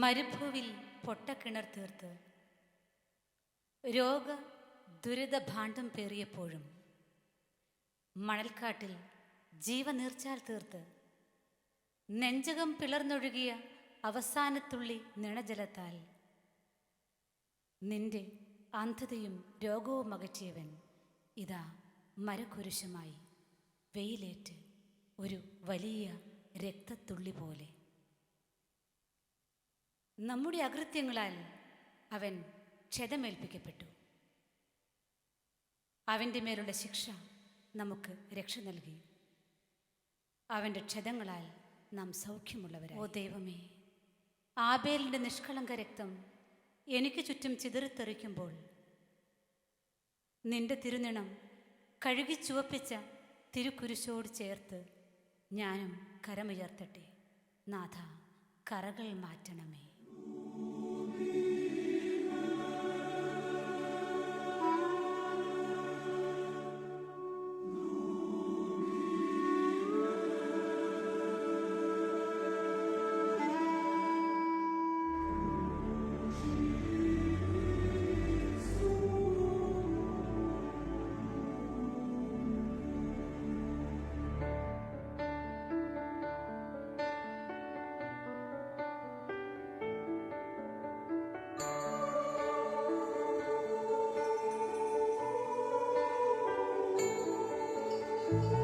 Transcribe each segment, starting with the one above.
മരുഭൂവിൽ പൊട്ടക്കിണർ തീർത്ത് രോഗ ദുരിത ഭാണ്ഡം പേറിയപ്പോഴും മണൽക്കാട്ടിൽ ജീവനീർച്ചാൽ തീർത്ത് നെഞ്ചകം പിളർന്നൊഴുകിയ അവസാനത്തുള്ളി നിണജലത്താൽ നിന്റെ അന്ധതയും രോഗവും അകറ്റിയവൻ ഇതാ മരക്കുരിശുമായി വെയിലേറ്റ് ഒരു വലിയ രക്തത്തുള്ളി പോലെ. നമ്മുടെ അകൃത്യങ്ങളാൽ അവൻ ക്ഷതമേൽപ്പിക്കപ്പെട്ടു. അവന്റെ മേലുള്ള ശിക്ഷ നമുക്ക് രക്ഷ നൽകി. അവന്റെ ക്ഷതങ്ങളാൽ നാം സൗഖ്യമുള്ളവരാണ് ഓ ദൈവമേ ആബേലിന്റെ നിഷ്കളങ്ക രക്തം എനിക്ക് ചുറ്റും ചിതറിത്തെറിക്കുമ്പോൾ നിന്റെ തിരുനിണം കഴുകി ചുവപ്പിച്ച തിരുക്കുരിശോട് ചേർത്ത് ഞാനും കരമുയർത്തട്ടെ. നാഥ കറകൾ മാറ്റണമേ. Bye.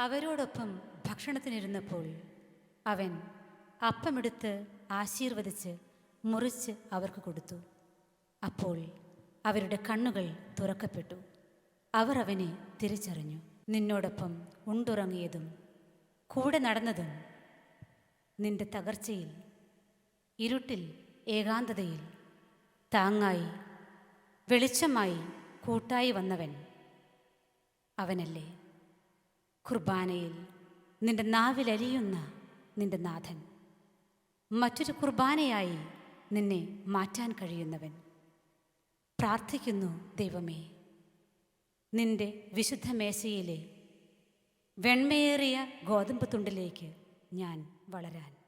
അവരോടൊപ്പം ഭക്ഷണത്തിനിരുന്നപ്പോൾ അവൻ അപ്പമെടുത്ത് ആശീർവദിച്ച് മുറിച്ച് അവർക്ക് കൊടുത്തു. അപ്പോൾ അവരുടെ കണ്ണുകൾ തുറക്കപ്പെട്ടു. അവർ അവനെ തിരിച്ചറിഞ്ഞു. നിന്നോടൊപ്പം ഉണ്ടുറങ്ങിയതും കൂടെ നടന്നതും നിന്റെ തകർച്ചയിൽ ഇരുട്ടിൽ ഏകാന്തതയിൽ താങ്ങായി വെളിച്ചമായി കൂട്ടായി വന്നവൻ അവനല്ലേ? കുർബാനയിൽ നിന്റെ നാവിലരിയുന്ന നിന്റെ നാഥൻ. മറ്റൊരു കുർബാനയായി നിന്നെ മാറ്റാൻ കഴിയുന്നവൻ. പ്രാർത്ഥിക്കുന്നു ദൈവമേ നിന്റെ വിശുദ്ധ മേശയിലെ വെണ്മയേറിയ ഗോതമ്പ് തുണ്ടിലേക്ക് ഞാൻ വളരാൻ.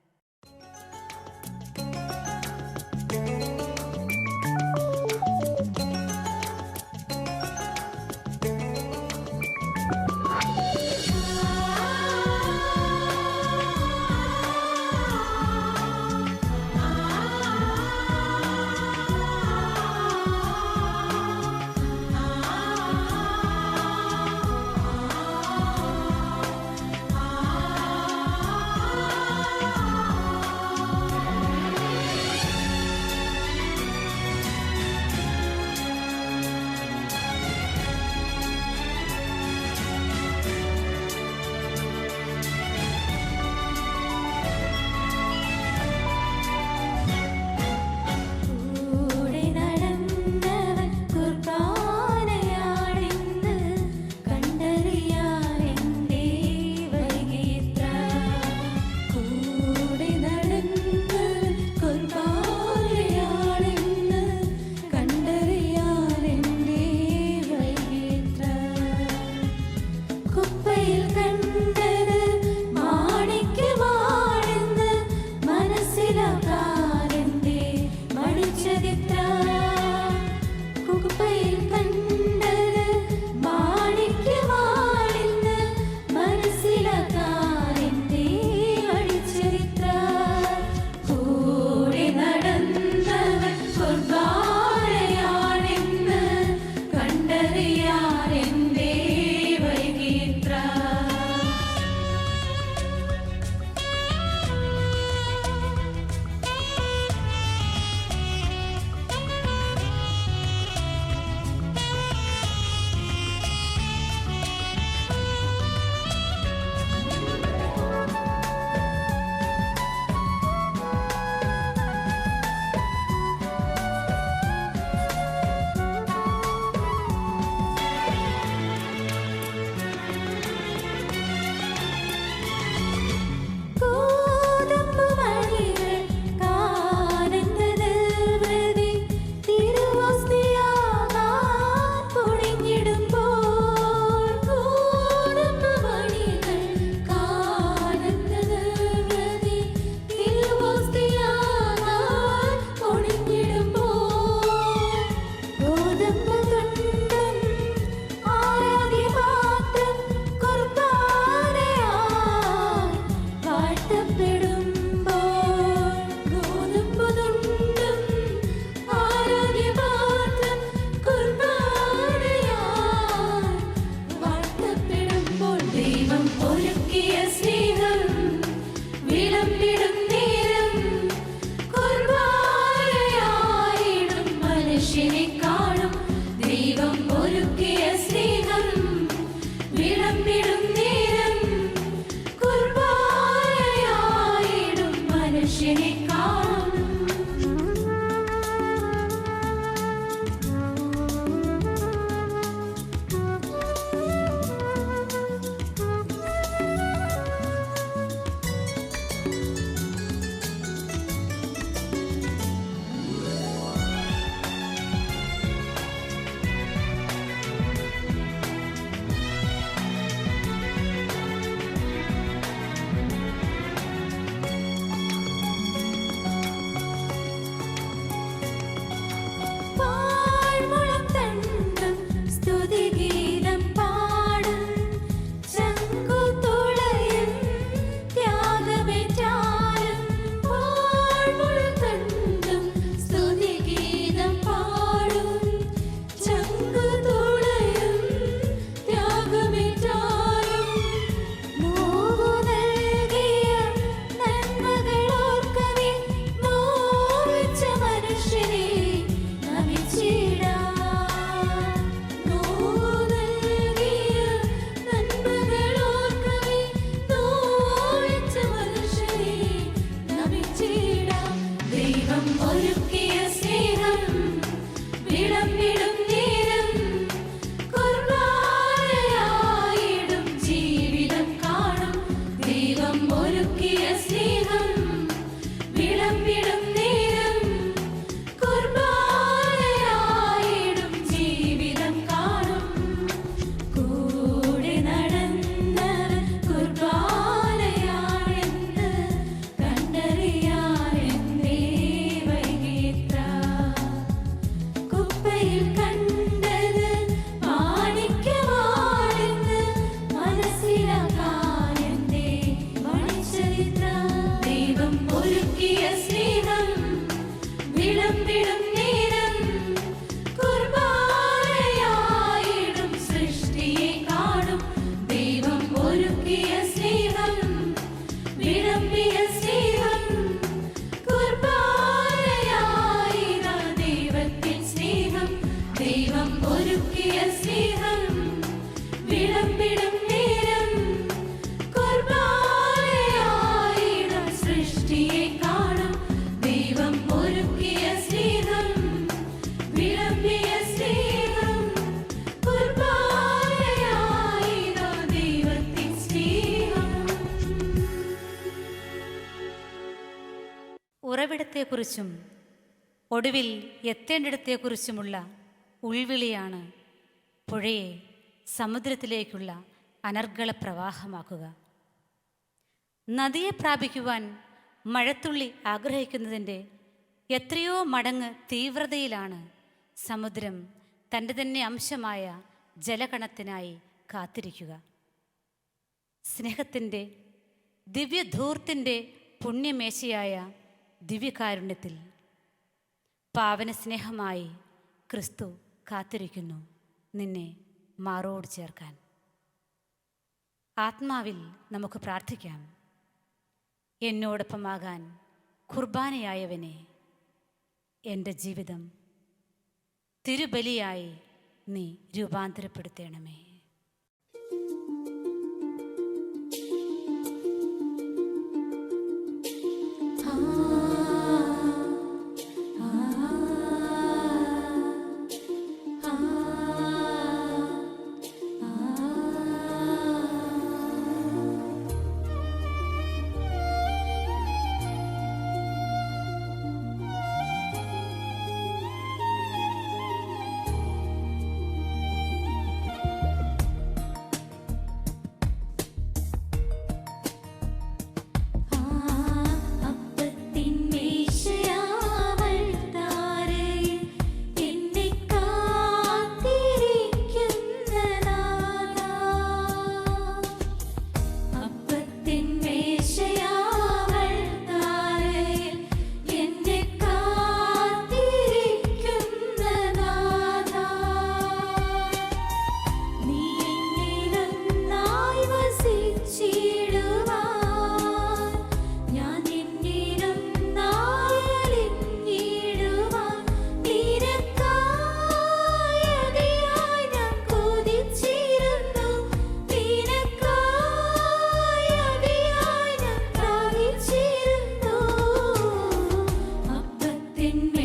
ഉറവിടത്തെക്കുറിച്ചും ഒടുവിൽ എത്തേണ്ടിടത്തെക്കുറിച്ചുമുള്ള ഉൾവിളിയാണ് പുഴയെ സമുദ്രത്തിലേക്കുള്ള അനർഗള പ്രവാഹമാക്കുക നദിയെ പ്രാപിക്കുവാൻ മഴത്തുള്ളി ആഗ്രഹിക്കുന്നതിന്റെ എത്രയോ മടങ്ങ് തീവ്രതയിലാണ് സമുദ്രം തന്റെ തന്നെ അംശമായ ജലകണത്തിനായി കാത്തിരിക്കുക. സ്നേഹത്തിന്റെ ദിവ്യധൂർത്തിന്റെ പുണ്യമേശയായ ദിവ്യകാരുണ്യത്തിൽ പാവനസ്നേഹമായി ക്രിസ്തു കാത്തിരിക്കുന്നു. നിന്നെ മാറോട് ചേർക്കാൻ. ആത്മാവിൽ നമുക്ക് പ്രാർത്ഥിക്കാം. എന്നോടൊപ്പമാകാൻ കുർബാനയായവനെ എന്റെ ജീവിതം തിരുബലിയായി നീ രൂപാന്തരപ്പെടുത്തണമേ. in me.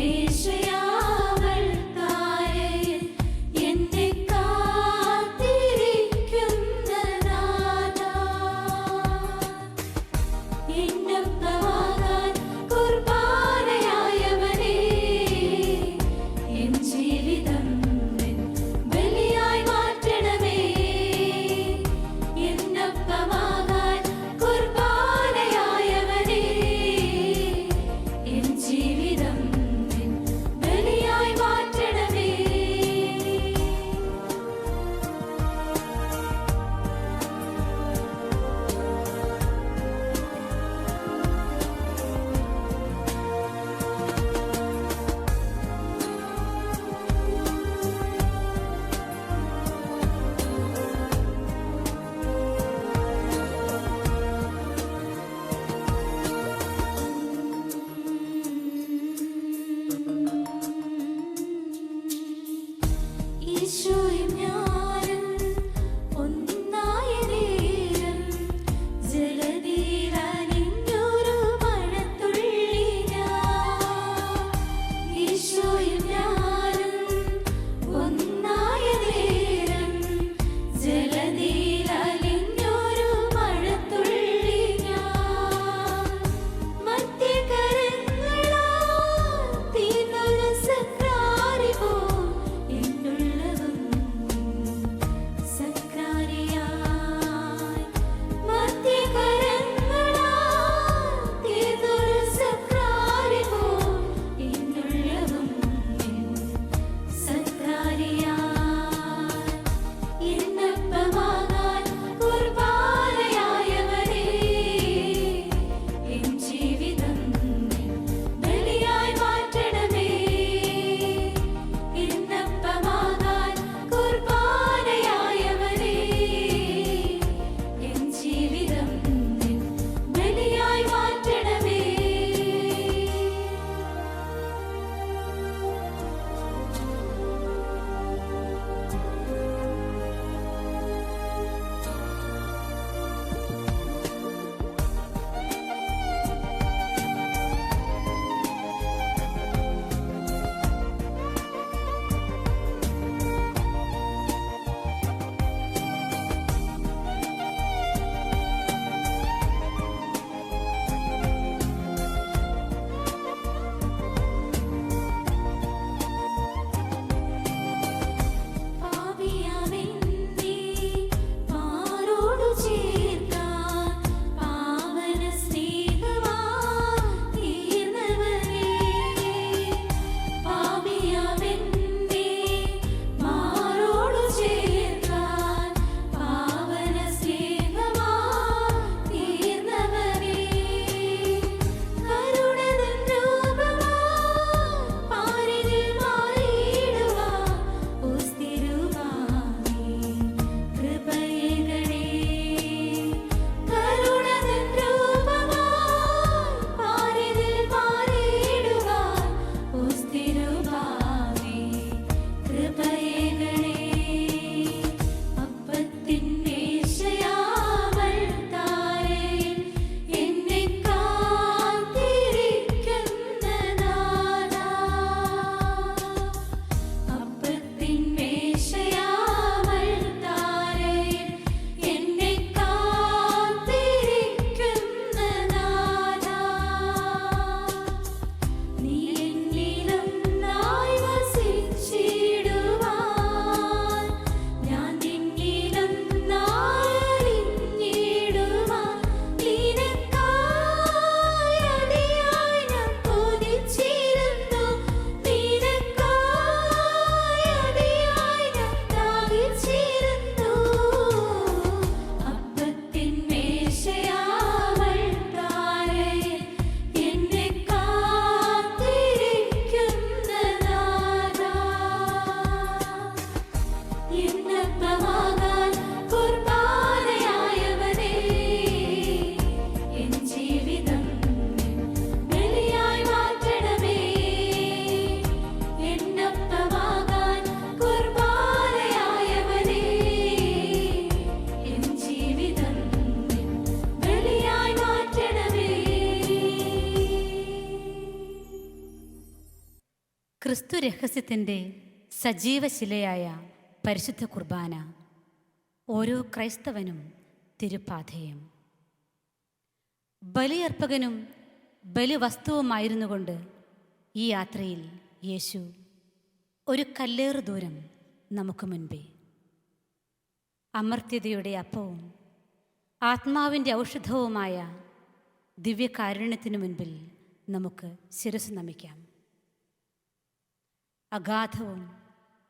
ക്രിസ്തുരഹസ്യത്തിന്റെ സജീവ ശിലയായ പരിശുദ്ധ കുർബാന. ഓരോ ക്രൈസ്തവനും തിരുപ്പാധേയം ബലിയർപ്പകനും ബലിവസ്തുവുമായിരുന്നുകൊണ്ട് ഈ യാത്രയിൽ യേശു ഒരു കല്ലേറ് ദൂരം നമുക്ക് മുൻപേ. അമർത്യതയുടെ അപ്പവും ആത്മാവിന്റെ ഔഷധവുമായ ദിവ്യകാരുണ്യത്തിനു മുൻപിൽ നമുക്ക് ശിരസ് നമിക്കാം. അഗാധവും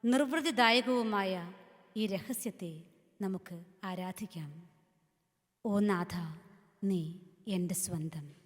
നിർവൃതിദായകവുമായ ഈ രഹസ്യത്തെ നമുക്ക് ആരാധിക്കാം. ഓ നാഥ നീ എന്റെ സ്വന്തം.